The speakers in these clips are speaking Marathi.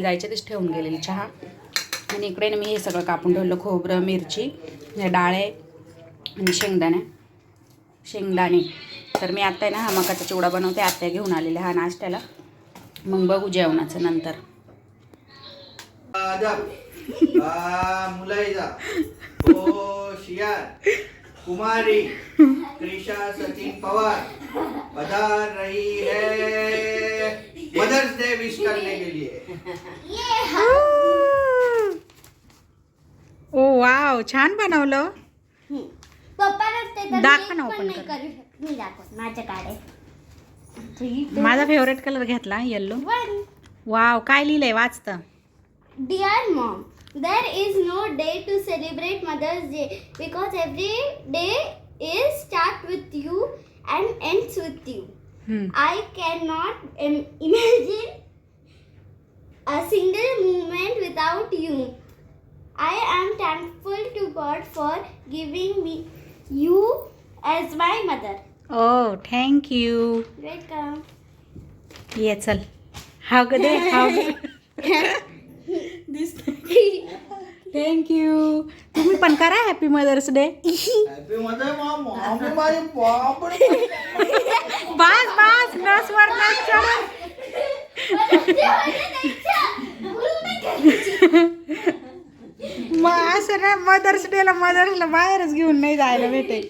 आंघोळी जायच्या तेच ठेवून गेलेली चहा. आणि इकडे ना मी हे सगळं कापून ठेवलं खोबरं मिरची डाळे आणि शेंगदाणे. शेंगदाणे. तर मी आत्ता आहे ना हा मकाचा चिवडा बनवते आत्या घेऊन आलेले हा नाश्त्याला. मग बघू जेवणाचं नंतर. कुमारी. त्रिशा सचिन पवार पधार रही है। मदर्स डे विश करने के लिए। ओ वाव छान बनवलं. पप्पा नसते दाखव ना open करून. मी माझ्याकडे माझा फेवरेट कलर घेतला येल्लो वन वाव काय लिहिलंय? वाचतं. Dear mom, there is no day to celebrate Mother's Day because every day is start with you and ends with you. हम्म. I cannot im- imagine a single moment without you. I am thankful to God for giving me you as my mother. Oh thank you Welcome. ये चल हाव ग दे हाव थँक्यू तुम्ही पण करा हॅपी मदर्स डे बास बास नस मग असं ना मदर्स डेला मदर्सला बाहेरच घेऊन नाही जायला भेटे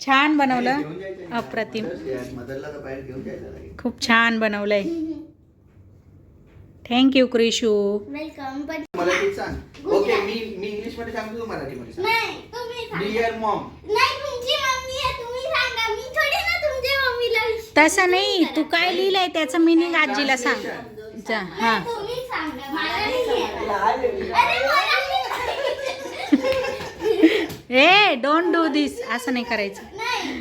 छान बनवलं. अप्रतिम. खूप छान बनवलंय. Thank you क्रिशू Welcome. But मराठीत सांग. ओके मी मी इंग्लिशमध्ये सांगतो तू मराठीमध्ये सांग. नाही तुम्ही सांगा. डिअर मॉम नाही तुमची मम्मी आहे तुम्ही सांगा. मी थोडी ना तुमच्या मम्मीला विश- तसं नाही तू काय लिहिलंय त्याचं मिनिंग आजीला सांग. जा हा. नाही, तुम्ही सांगा. मला नाही येत. अरे मला ए डोंट डू दिस असं नाही करायचं. नाही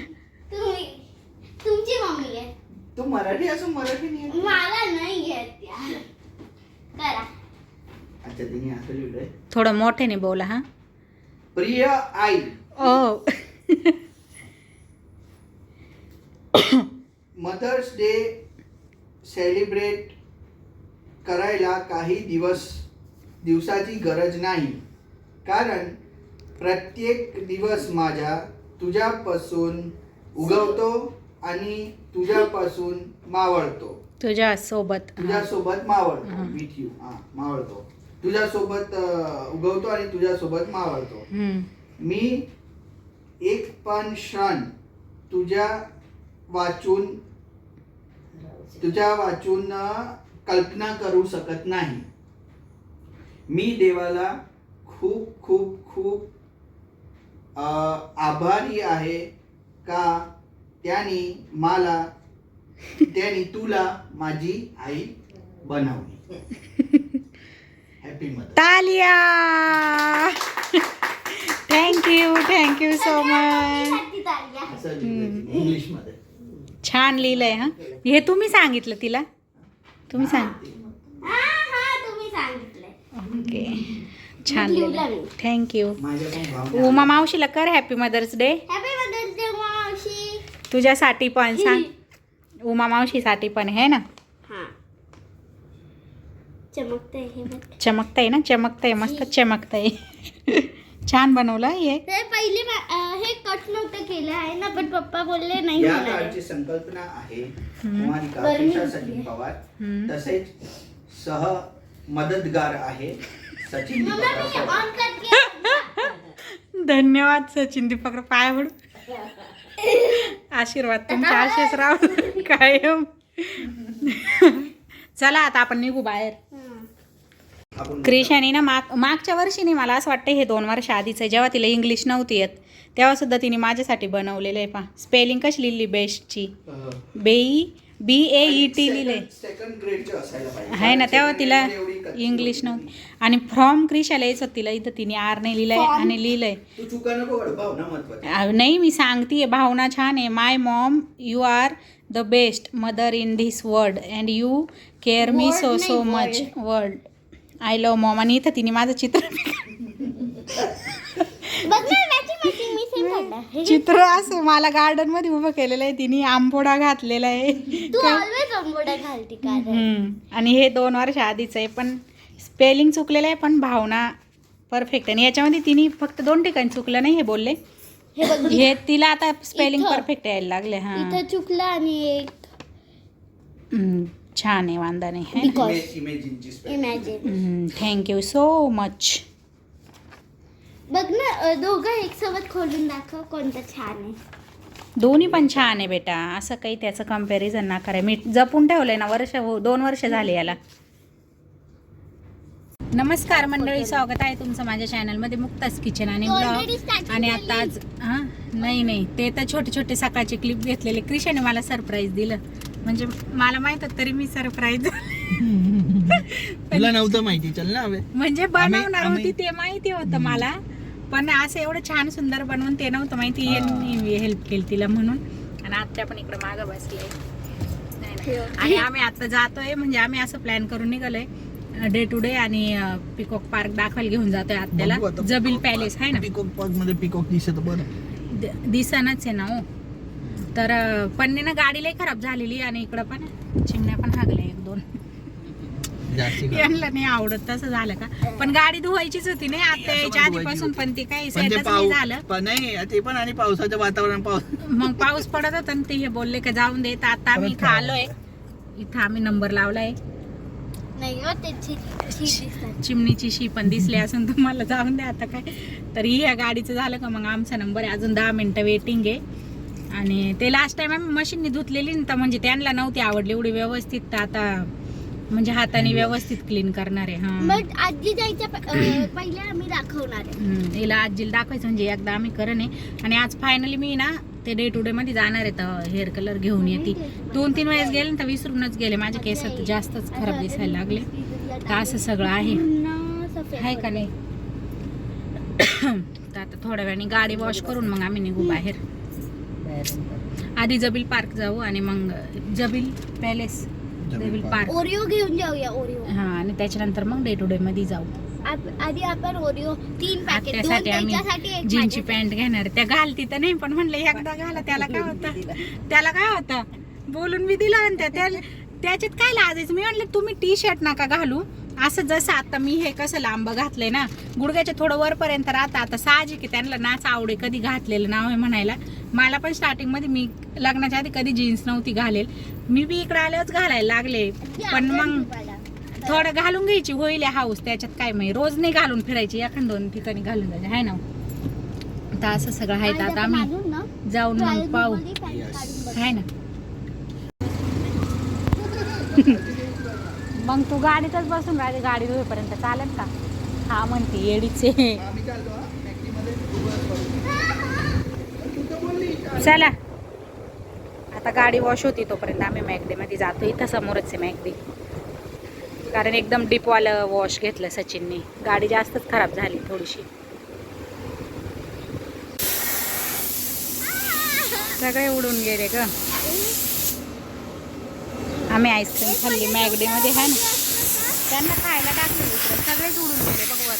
तुम्ही तुमची मम्मी आहे. तू मराठी असून मराठी नाही? मला नाही येत यार. करा. अच्छा तिने असं लिहिलंय. थोडं मोठ्याने बोला हा. प्रिय आई. ओ. मदर्स डे सेलिब्रेट करायला काही दिवस दिवसाची गरज नाही. कारण प्रत्येक दिवस माझ्या तुझ्यापासून उगवतो आणि तुझ्यापासून मावळतो. तुझ्या सोबत तुझ्यासोबत मावळतो. हा. विथ यू हा मावळतो. तुझ्यासोबत अं, उगवतो आणि तुझ्यासोबत मावळतो. मी एक पण क्षण तुझ्या वाचून तुझ्या वाचून कल्पना करू शकत नाही. मी देवाला खूप खूप खूप आभारी आहे का? त्याने मला त्याने तुला माझी आई बनवली. Happy mother Talya! Thank you thank you so much साठी ताल्या. असं इंग्लिशमध्ये छान लिहिलंय हा? हे तुम्ही सांगितलं तिला? तुम्ही सांग. हा हा ओके. छान लिहिलं. थँक्यू माझ्या पण भावना उमा मावशीला कर happy mother's day happy mother's day मावशी. तुझ्यासाठी पण सांग. उमा मावशीसाठी पण आहे ना? हा. चमकतंय हे ना? चमकताय मस्त चमकताय. छान बनवलं हे. पहिले हे कट नव्हतं केलं आहे ना पण पप्पा बोलले नाही या होणार आहे. काळची संकल्पना आहे. कुमारिका. सचिन पवार. तसेच सह मदतगार आहे सचिन धन्यवाद सचिन दीपक पाय पडू आशीर्वाद तुमचे असेच राहू कायम. चला आता आपण निघू बाहेर. क्रिशाने ना माग मागच्या वर्षीने मला असं वाटतं हे दोन वर्ष आधीच आहे. जेव्हा तिला इंग्लिश नव्हती येत तेव्हा सुद्धा तिने माझ्यासाठी बनवलेलं आहे पा स्पेलिंग कशी लिहिली बेस्टची बेई बी ए ई टी लिहिलंय सेकंड ग्रेडचे असायला पाहिजे. आहे ना तेव्हा तिला इंग्लिश होती. नव्हती. आणि फ्रॉम क्रिशाला यायचं तिला इथं तिने आर नाही लिहिलंय. आणि लिहिलंय. तू चुका नको काढू, भावना महत्वाची. अ, नाही मी सांगते भावना छान आहे. My mom you are the best mother in this world and you care me so नाही, so much. World I love mom आणि इथं तिने माझं चित्र बघ ना चित्र असं मला गार्डनमध्ये उभं केलेलं आहे तिने आंबोडा घातलेला आहे. तू ऑलवेज अंबोडा घालती काढा हम्म. आणि हे दोन वर्ष आधीच आहे पण स्पेलिंग चुकलेलं आहे पण भावना परफेक्ट आणि याच्यामध्ये तिने फक्त दोन ठिकाणी चुकलं नाही हे बोलले. हे बघ हे तिला आता स्पेलिंग इथं. परफेक्ट यायला लागले हा. इथं चुकलं आणि एक. हम्म. छान आहे वांदा नाही बिकॉज इमेजिनची spelling. Imagine thank you so much बघ ना दोघं एक सोबत खोलून दाखव कोणतं छान आहे. दोन्ही पण छान आहे बेटा. असं काही त्याचं कंपॅरिझन ना करा. मी जपून ठेवलंय ना वर्ष हो दोन वर्ष झाले याला. नमस्कार मंडळी स्वागत आहे तुमचं माझ्या चॅनलमध्ये मुक्ताच किचन आणि already ब्लॉग starting आणि आता आज हां? नाही नाही. ते तर छोटे छोटे सकाळचे क्लिप घेतलेले. क्रिशाने मला सरप्राईज दिलं. म्हणजे मला माहीत होतं तरी मी सरप्राईज तुला नव्हतं माहिती चल ना म्हणजे बनवणार आम्ही- होती ते माहिती होतं मला. पण असं एवढं छान सुंदर बनवून ते नव्हतं माहिती. यांनी हेल्प केली तिला म्हणून. आणि आत्या पण इकडे मागं बसले. आणि आम्ही आता जातोय म्हणजे आम्ही असं प्लॅन करून निघालोय. डे टू डे आणि पिकॉक पार्क दाखवायला घेऊन जातोय आत्याला. जबिल पॅलेस आहे ना? पिकॉक पार्कमध्ये पिकॉक दिसत बरं. दिसनच आहे ना हो. तर अं, पन्नीनं गाडी लई खराब झालेली आणि इकडं पण. चिमण्या पण हागल्या एक दोन? यांना नाही आवडत तसं झालं का? पण गाडी धुवायचीच होती नाही आता यायच्या आधीपासून पण ती काही पण ते सेटच नाही झालं. पाऊस पण नाही ते पण आणि पावसाचं वातावरण पाऊस मग पाऊस पडत होता आणि ते हे बोलले का जाऊन दे तर आता आम्ही इथं आलोय. इथं आम्ही नंबर लावलाय. नाही हो दिसतात. चिमणीची शी पण दिसली असून तुम्हाला जाऊन द्या आता काय. तर ही या गाडीचं झालं का मग आमचा नंबर आहे. अजून दहा मिनटं वेटिंग आहे. आणि ते लास्ट टाइम आम्ही मशीनने धुतलेली ना तर म्हणजे त्यांना नव्हती आवडली. एवढी व्यवस्थित तर आता म्हणजे हाताने व्यवस्थित क्लीन करणार आहे हा. बट आजी जायच्या प- अ, पहिले आम्ही दाखवणार आहे. हम्म, हिला आजीला दाखवायचं म्हणजे एकदा आम्ही करण आहे. आणि आज फायनली मी ना ते डे टू डे मध्ये जाणार आहे तर हेअर कलर घेऊन येते. दोन तीन वेळेस गेले ना तर विसरूनच गेले. माझे केस तर जास्तच खराब दिसायला लागले. तर असं सगळं आहे. आहे का नाही? तर आता थोड्या वेळाने गाडी वॉश करून मग आम्ही निघू बाहेर. आधी जबील पार्क जाऊ आणि मग जबील पॅलेस पार्क. ओरिओ घेऊन जाऊया ओरिओ हा आणि त्याच्यानंतर मग डे टू डे मध्ये जाऊ. आप- आधी आपण ओरिओ तीन पॅकेट दोन त्यासाठी आम्ही एक जीनची माझ्यासाठी. पॅन्ट घेणार. त्या घालती तर नाही पण म्हणलं एकदा घाला त्याला काय होतं? त्याला काय होतं? बोलून मी दिला त्या- त्याच्यात काय लाजायचं? मी म्हणलं तुम्ही टी शर्ट नका घालू. असं जसं आता मी हे कसं लांब घातलंय ना गुडघ्याच्या थोडं वरपर्यंत राहतं. आता साहजिक आहे त्यांना नाच आवडे कधी घातलेलं नाव आहे म्हणायला. मला पण स्टार्टिंगमध्ये मी लग्नाच्या आधी कधी जीन्स नव्हती घालेल. मी बी इकडे आल्याच घालायला लागले. पण मग. थोडं घालून घ्यायची होईल हाऊस त्याच्यात काय माहिती. रोज नाही घालून फिरायची एखाद दोन ठिकाणी घालून जायचे आहे ना. तर असं सगळं आहे आता आम्ही जाऊन मग पाहू. आहे ना. मग तू गाडीतच बसून राहते गाडी धुवेपर्यंत चालेल का? हा म्हणते येडीचे. चला. आता गाडी वॉश होती तोपर्यंत आम्ही मॅगडीमध्ये जातो. इथं समोरच आहे मॅगडी कारण एकदम डीपवालं वॉश घेतलं सचिनने. गाडी जास्तच खराब झाली थोडीशी. सगळे उडून गेले ग. आम्ही आईस्क्रीम खाल्ली मॅगडीमध्ये आहे ना. त्यांना खायला टाकले इकडे. सगळेच उडून गेले बघ वर.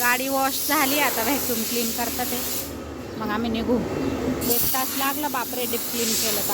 गाडी वॉश झाली आता व्हॅक्यूम क्लीन करतात ते. मग आम्ही निघू. एक तास लागला बापरे डीप क्लीन केलं तर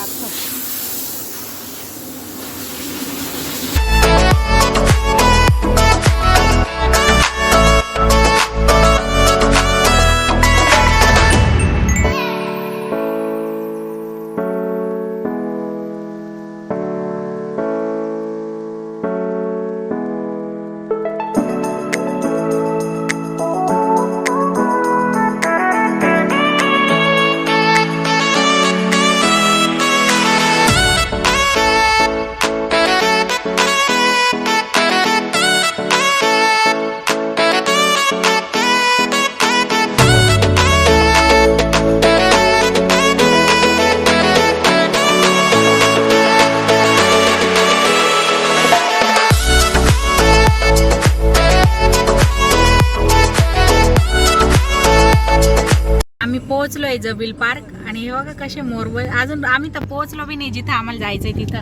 बिल पार्क आणि हे बघा कसे मोर अजून आम्ही तर पोहोचलो बी नाही जिथं आम्हाला जायचंय तिथं.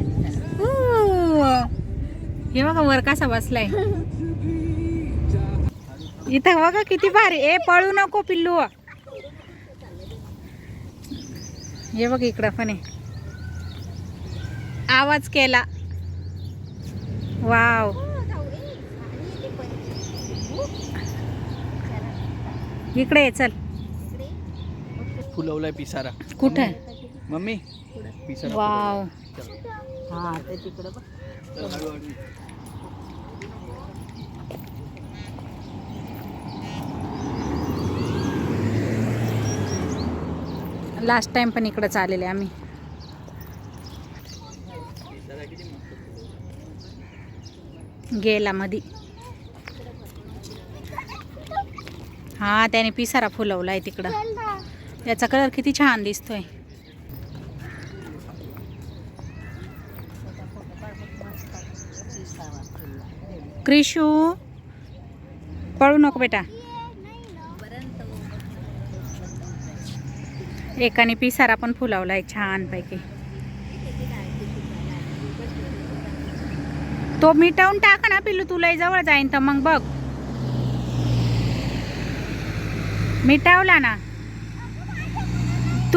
हे बघा वर कसा बसलाय. इथं बघा किती भारी. ए पळू नको पिल्लू. हे बघ इकडं पण आहे. आवाज केला. वाव. इकडे ये चल. फुलवलाय पिसारा. कुठे? मम्मी? पिसारा वाव. हा ते तिकडे लास्ट टाइम पण इकडंच आलेले आम्ही. गेला मधी. हा त्याने पिसारा फुलवलाय तिकडं. याचा कलर किती छान दिसतोय. क्रिशू पळू नको बेटा. एकाने पिसारा पण फुलावलाय छान पैकी तो मिटवून टाक ना पिल्लू तुला जवळ जाईन तर मग बघ. मिटावला ना.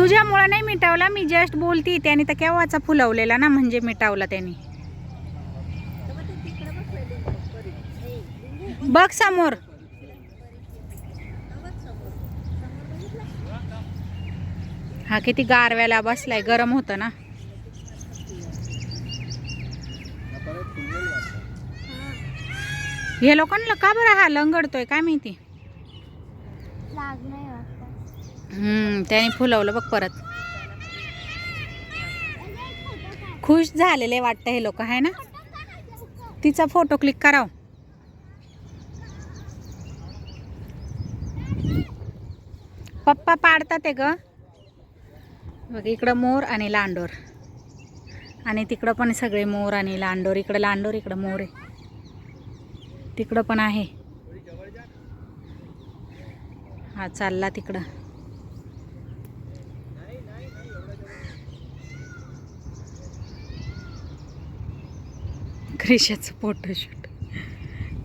तुझ्यामुळं नाही मिटावला मी जस्ट बोलती त्याने तर केव्हाचा फुलवलेला ना म्हणजे मिटावला त्याने. बघ समोर. हा किती गारव्याला बसलाय गरम होतं ना. हे लोकांना का बरं हा लंगडतोय काय माहिती? लागणार त्याने फुलवलं बघ परत. खुश झालेले वाटतं हे लोक आहे ना? तिचा फोटो क्लिक कराव. पप्पा पाडतात ते ग. बघ इकडं मोर आणि लांडोर. आणि तिकडं पण सगळे मोर आणि लांडोर. इकडं लांडोर इकडं मोर आहे. तिकडं पण आहे. हा चालला तिकडं. क्रिशाचं फोटोशूट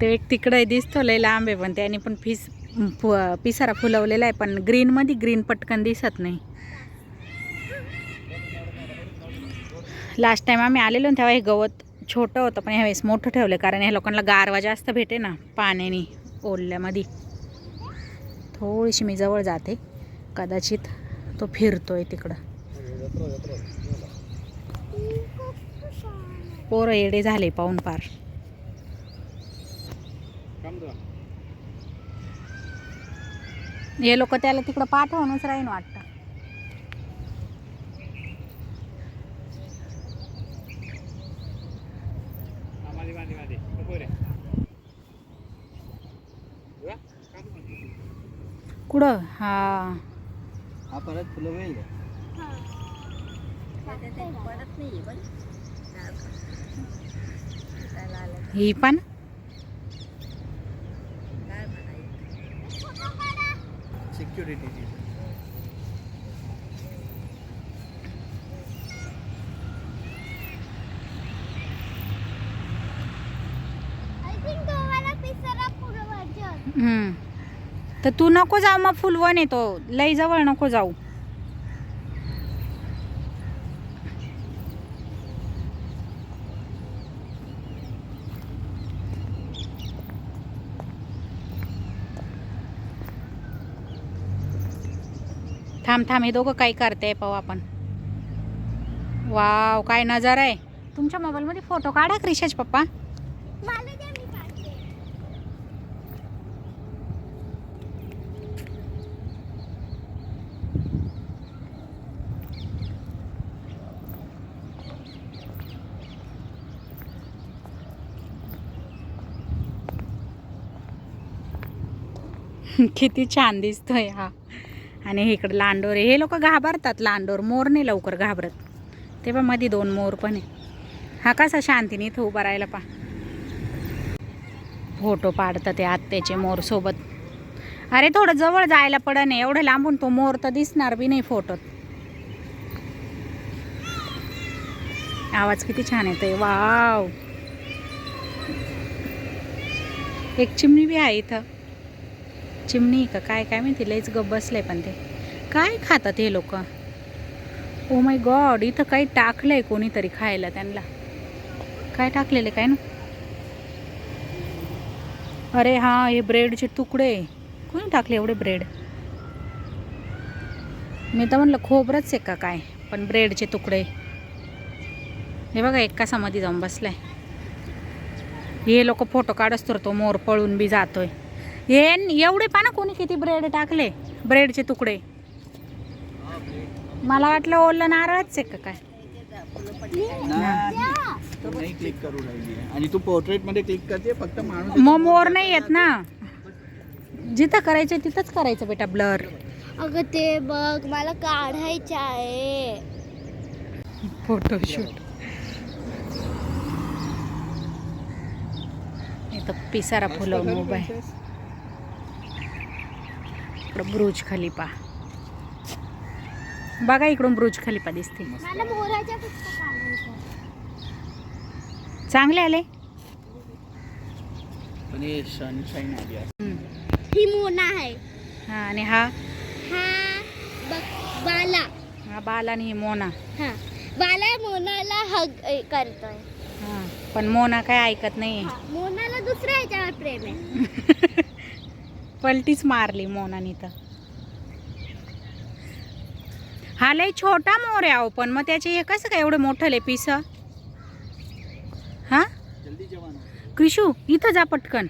ते एक तिकडंही दिसतो लय लांब आहे पण त्याने पण फिस फु पिसारा फुलवलेला आहे पण ग्रीनमध्ये ग्रीन पटकन दिसत नाही. लास्ट टाईम आम्ही आलेलो ना तेव्हा हे गवत छोटं होतं पण ह्यावेळेस मोठं ठेवलं कारण ह्या लोकांना गारवा जास्त भेटे ना पाण्याने ओल्ल्यामध्ये थोडीशी मी जवळ जाते कदाचित तो फिरतोय तिकडं. पोरं येडे झाले पाहून पार हे लोक त्याला तिकडं पाठवूनच राहीन वाटतं. कुठं? हा. हा परत फुलवेल ही पण? सिक्युरिटी. तर तू नको जाऊ मग फुलवण येतो. लई जवळ नको जाऊ. थांब थांब हे दोघं काय करते पाहू आपण. वाव काय नजर आहे. तुमच्या मोबाईलमध्ये फोटो काढा क्रिशाच पप्पा. किती छान दिसतोय हा. आणि इकडं लांडोर आहे. हे लोक घाबरतात लांडोर मोर नाही लवकर घाबरत. तेव्हा मध्ये दोन मोर पण आहे. हा कसा शांतीने इथं उभा राहिला पा फोटो पाडतात ते आत्याचे मोर सोबत. अरे थोडं जवळ जायला पडत नाही एवढं लांबून तो मोर तर दिसणार बी नाही फोटोत. आवाज किती छान येतोय. वाव. एक चिमणी बी आहे इथं. चिमणी का काय काय माहिती लयच गप बसले पण ते. काय खातात हे लोक? ओ माय गॉड इथं काही टाकलंय कोणीतरी खायला त्यांना. काय टाकलेलं काय ना? अरे हा हे ब्रेडचे तुकडे. कोणी टाकले एवढे ब्रेड? मी तर म्हणलं खोबरंच आहे का काय पण ब्रेडचे तुकडे. हे बघा एक कासामध्ये जाऊन बसलाय. हे लोक फोटो काढच तर तो मोर पळून बी जातोय. हे एवढे पाना कोणी किती ब्रेड टाकले? ब्रेडचे तुकडे. मला वाटलं ओलं नारळच आहे का काय? नाही. क्लिक करू राहिली आणि तू पोर्ट्रेटमध्ये क्लिक करते फक्त माणूस मग मोर नाही येत ना. जिथं करायचं तिथंच करायचं बेटा ब्लर अगं ते बघ मला काढायचं आहे. फोटोशूट इथं पिसारा उभा आहे. इकडं ब्रुज खलिपा. बघा इकडून ब्रुज खलिपा दिसते. चांगले आले? पण हे. ही मोना आहे. हा आणि हा? हा बाला. हा बाल आणि ही मोना. हा बाला मोनाला हग करतोय. हा पण मोना काय ऐकत नाही हा, मोनाला दुसऱ्या ह्याच्यावर प्रेम आहे. पलटीच मारली मोनानी तर. हा लय छोटा मोर आहे पण मग त्याचे हे कसं काय एवढं मोठं लय पिस? हा? क्रिशू इथं जा पटकन.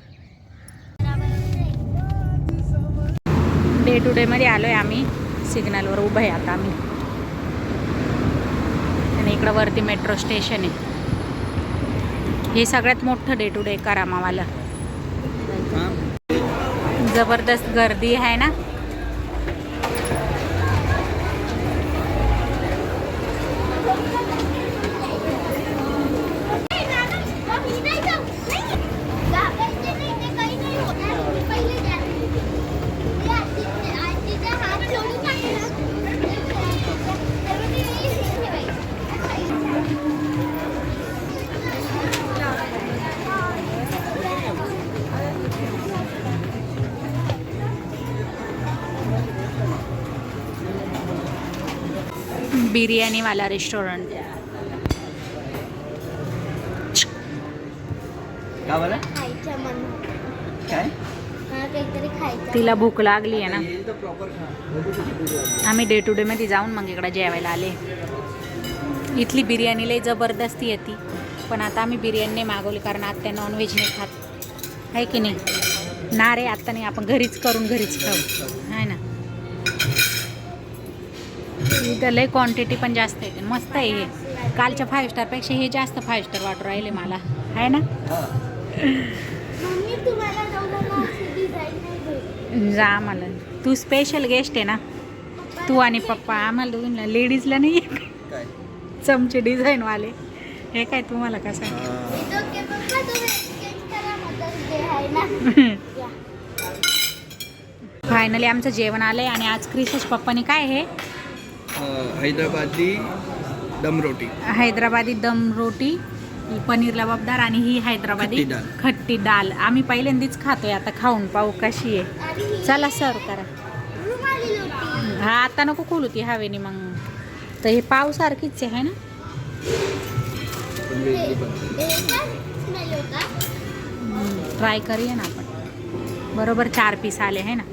डे टू डे मध्ये आलोय आम्ही. सिग्नलवर उभं आहे आता आम्ही. आणि इकडं वरती मेट्रो स्टेशन आहे. हे सगळ्यात मोठं डे टू डे करामावालं जबरदस्त गर्दी आहे ना? बिर्याणीवाला रेस्टॉरंट तिला भूक लागली आहे ना. आम्ही डे टू डेमध्ये जाऊन मग इकडं जेवायला आले. इथली बिर्याणी लई जबरदस्ती येते पण आता आम्ही बिर्याणी नाही मागवली कारण आत्या नॉनव्हेज नाही खात. आहे की नाही? ना रे आत्ता नाही. आपण घरीच करून घरीच खाऊ. इथं लई क्वांटिटी पण जास्त येते मस्त आहे हे. कालच्या फाईव्ह स्टारपेक्षा हे जास्त फाईव्ह स्टार वाटू राहिले मला. आहे ना? हा. जा आम्हाला. तू स्पेशल गेस्ट आहे ना? तू आणि पप्पा आम्हाला दोघींना लेडीजला नाही आहे चमचे डिझाईनवाले हे काय तुम्हाला कसं हा. आहे. फायनली आमचं जेवण आलंय आणि आज क्रिसच पप्पानी काय हे? हैदराबादी दम रोटी. हैदराबादी दम रोटी पनीर लबाबदार आणि ही हैदराबादी खट्टी डाल. आम्ही पहिल्यांदाच खातोय आता खाऊन पाहू कशी आहे. चला सर्व करा. हा आता नको खोलू ती हवेने मग. तर हे पावसारखीच आहे है ना? ट्राय करूया ना आपण. बरोबर चार पीस आले आहे ना?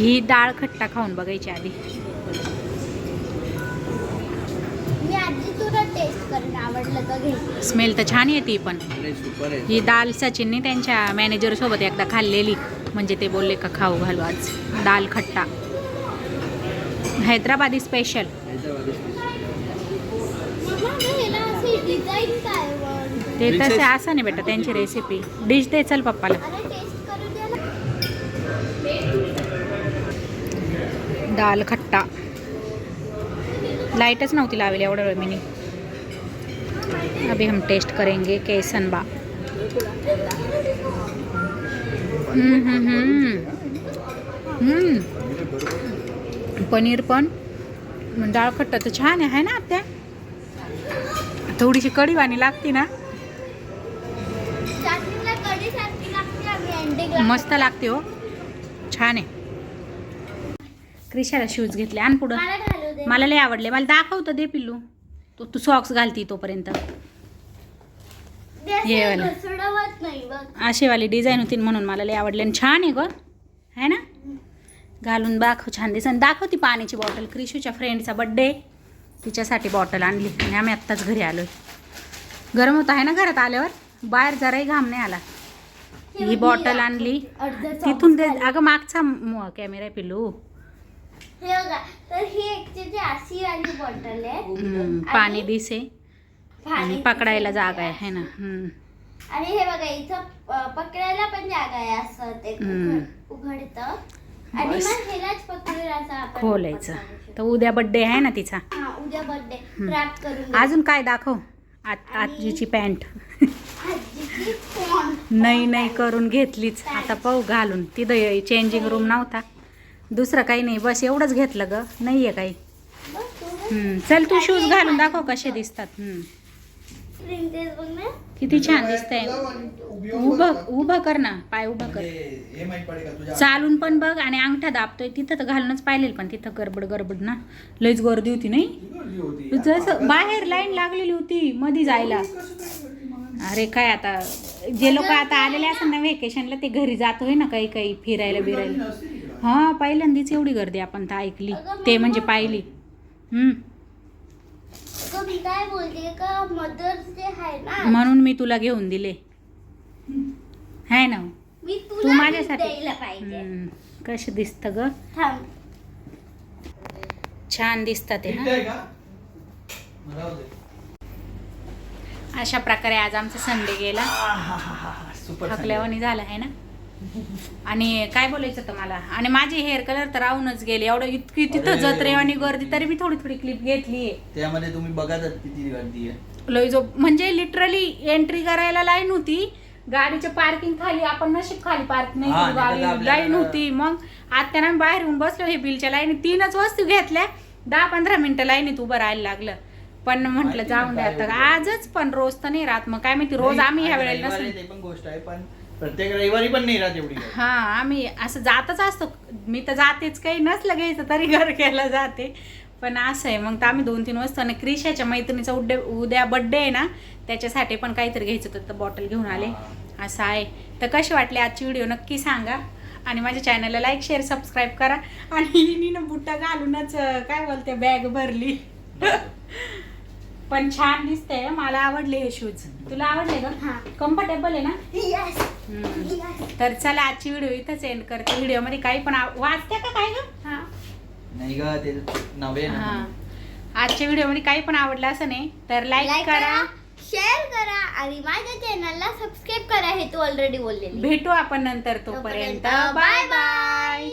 ही डाळ खट्टा खाऊन बघायची आधी. मी आधी तुला टेस्ट करून आवडलं तर घे. स्मेल तर छान येते पण. ही दाल सचिनने त्यांच्या मॅनेजरसोबत एकदा खाल्लेली. म्हणजे ते बोलले का खाऊ घालू आज. दाल खट्टा. हैदराबादी स्पेशल? ते. तसे असं नाही बेटा त्यांची रेसिपी डिश दे चल पप्पाला अरे टेस्ट करू द्या ना दाल खट्टा. लाइटच नव्हती लावली एवढा वेळ मी अभी हम टेस्ट करेंगे केसन बा. पनीर पण. डाळ खट्टा तर छान आहे है ना आत्या? थोडीशी कढीवाणी लागते ना? मस्त लागते हो. छान आहे. क्रिशाला शूज घेतले. आण पुढं. मला घालू दे. मला लय आवडले. मला दाखवतं दे पिल्लू. तू तू सॉक्स घालती तोपर्यंत. हे वाले. घसरवत नाही बघ. अशीवाली डिझाईन होती म्हणून मला लय आवडले. आणि छान आहे ग. है ना? घालून दाखव छान दिसन दाखव ती पाण्याची बॉटल क्रिशूच्या फ्रेंडचा बड्डे तिच्यासाठी बॉटल आणली. आणि आम्ही आत्ताच घरी आलोय. गरम होत आहे ना घरात आल्यावर? बाहेर जराही घाम नाही आला. हे बॉटल आणली. अर्ध तिथून ते. अगं मागचा कॅमेरा आहे पिल्लू. हे बघा तर ही ऍक्च्युली अशी वाली बॉटल आहे. हम्म, पाणी दिसे. आणि पाणी पकडायला जागा आहे है ना. आणि हे बघा इथं पकडायला पण जागा आहे असं ते. उघडत. आणि. मग हेलाच पकडून खोलायचं. तर उद्या बड्डे आहे ना तिचा? हा उद्या बर्थडे. रॅप करून. अजून काय दाखव? आजीची पॅन्ट. नाही नाही करून घेतलीच. आता पाहू घालून. तिथं चेंजिंग रूम नव्हता. दुसरं काही नाही बस एवढंच घेतलं ग. नाही आहे काही. हम्म, चल तू शूज घालून दाखव कसे दिसतात. हम्म. Princess बघ ना. किती छान दिसतंय. उभं उभं कर ना पाय उभा कर. हे माहीत पडेल का तुझ्या? चालून पण बघ आणि अंगठा दाबतोय तिथं तर घालूनच पाहिलेल पण तिथं गडबड गडबड ना. लईच गर्दी होती नाही? गर्दी होती. जसं बाहेर लाईन लागलेली होती मधी जायला. अरे काय आता जे लोक आता आलेले असतात ना व्हेकेशनला ते घरी जातोय ना काही काही फिरायला बिरायला. हा पहिल्यांदाच एवढी गर्दी आपण तर ऐकली. ते म्हणजे पाहिली. हम्म. अगं मी काय बोलते का मदर्स डे आहे ना म्हणून मी तुला घेऊन दिले. है ना मी तू तुला माझ्यासाठी. द्यायला पाहिजे. हम्म, कसं दिसतं ग? थांब. छान दिसतं ते हा आहे दे. अशा प्रकारे आज आमचा संडे गेला. थकल्यावानी झाला आहे ना? आणि काय बोलायचं होतं मला आणि माझी हेअर कलर तर राहूनच गेले. एवढं इतकी तिथं अरे. जत्रेवानी गर्दी तरी मी थोडी थोडी क्लिप घेतली त्यामध्ये तुम्ही बघाच किती गर्दी आहे. जो म्हणजे लिटरली एंट्री करायला लाईन होती. गाडीच्या पार्किंग खाली आपण नशीब खाली पार्क नाही हा, केली नाही तर गाडी आपल्याला- लाईन होती. मग आता आम्ही बाहेर येऊन बसलो हे बिलच्या लाईन तीनच वस्तू घेतल्या. दहा पंधरा मिनिटं लाईनीत उभं राहायला लागलं. पण म्हटलं माहिती जाऊन नाही द्या काय आता. होतं. आजच पण रोज तर नाही राहत. मग काय माहिती रोज आम्ही ह्या आणि वेळेला रविवारी नसेल. ते पण गोष्ट आहे पण प्रत्येक रविवारी पण नाही राहत एवढी गर्दी. हा आम्ही असं जातच असतो. मी तर जातेच काही नसलं घ्यायचं तरी घर केलं जाते. पण असं आहे मग तर आम्ही दोन तीन वाजता आणि क्रिशाच्या मैत्रिणीचा उड्डे उद्या बड्डे आहे ना त्याच्यासाठी पण काहीतरी घ्यायचं होतं तर बॉटल घेऊन आले. असं आहे. तर कशी वाटली आजची व्हिडिओ नक्की सांगा. आणि माझ्या चॅनलला लाईक शेअर सबस्क्राईब करा. आणि बुट्टा घालूनच अं, काय बोलते बॅग भरली. पण छान दिसते मला आवडले हे शूज तुला आवडले हा. का कम्फर्टेबल आहे ना? Yes. हम्म. Yes. तर चला आजची व्हिडिओ इथंच एंड करते. व्हिडिओमध्ये काही पण आव- वाचते का काय ग? हा. नाही ग ते नव्हे हा. आजच्या व्हिडिओमध्ये काही पण आवडलं असं नाही तर लाईक करा. शेअर करा आणि माझ्या चॅनलला सबस्क्राईब करा हे तू ऑलरेडी बोललेली. भेटू आपण नंतर तोपर्यंत. Bye bye